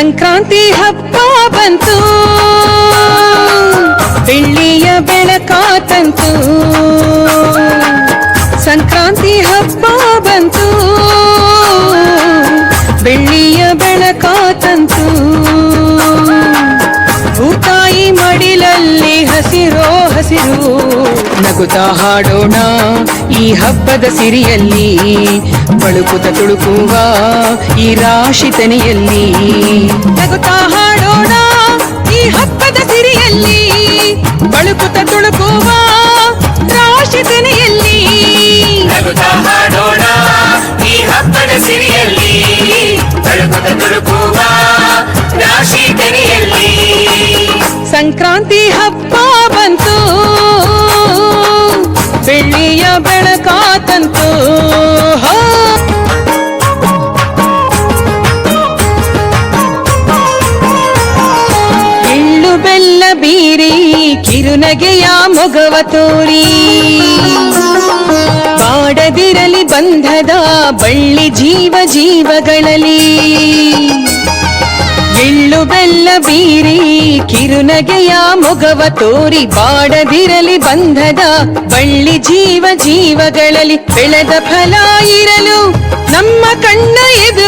ಸಂಕ್ರಾಂತಿ ಹಬ್ಬ ಬಂತು. ಬೆಳ್ಳಿಯ ಬೆಳಕಾತಂತು ಸಂಕ್ರಾಂತಿ ಹಬ್ಬ ಬಂತು. ಬೆಳ್ಳಿಯ ಬೆಳಕಾತಂತು ಭೂತಾಯಿ ಮಡಿಲಲ್ಲಿ ಹಸಿರೋ ಹಸಿರು. ನಗುತ್ತಾ ಹಾಡೋಣ ಈ ಹಬ್ಬದ ಸಿರಿಯಲ್ಲಿ. ಬಳುಕುತ ತುಳುಕುವ ಈ ರಾಶಿ ತನಿಯಲ್ಲಿ. ನಗುತ್ತಾ ಹಾಡೋಣ ಈ ಹಬ್ಬದ ಸಿರಿಯಲ್ಲಿ. ಬಳುಕುತ ತುಳುಕುವ ರಾಶಿ ತೆನೆಯಲ್ಲಿ. ಹಾಡೋಣ ಈ ಹಬ್ಬದ ಸಿರಿಯಲ್ಲಿ. ಬಳುಕುತ ತುಳುಕುವ ರಾಶಿ ತೆನೆಯಲ್ಲಿ. ಸಂಕ್ರಾಂತಿ ಹಬ್ಬ ಬಂತು. ಬೆಳ್ಳಿಯ ಬೆಳಕ ಬೀರಿ ಕಿರುನಗೆಯ ಮೊಗವ ತೋರಿ. ಬಾಡದಿರಲಿ ಬಂಧದ ಬಳ್ಳಿ ಜೀವ ಜೀವಗಳಲ್ಲಿ. ಎಳ್ಳು ಬೆಲ್ಲ ಬೀರಿ ಕಿರುನಗೆಯ ಮೊಗವ ತೋರಿ. ಬಾಡದಿರಲಿ ಬಂಧದ ಬಳ್ಳಿ ಜೀವ ಜೀವಗಳಲ್ಲಿ ಬೆಳೆದ ಫಲ ಇರಲು ನಮ್ಮ ಕಣ್ಣ ಎದುರಲಿ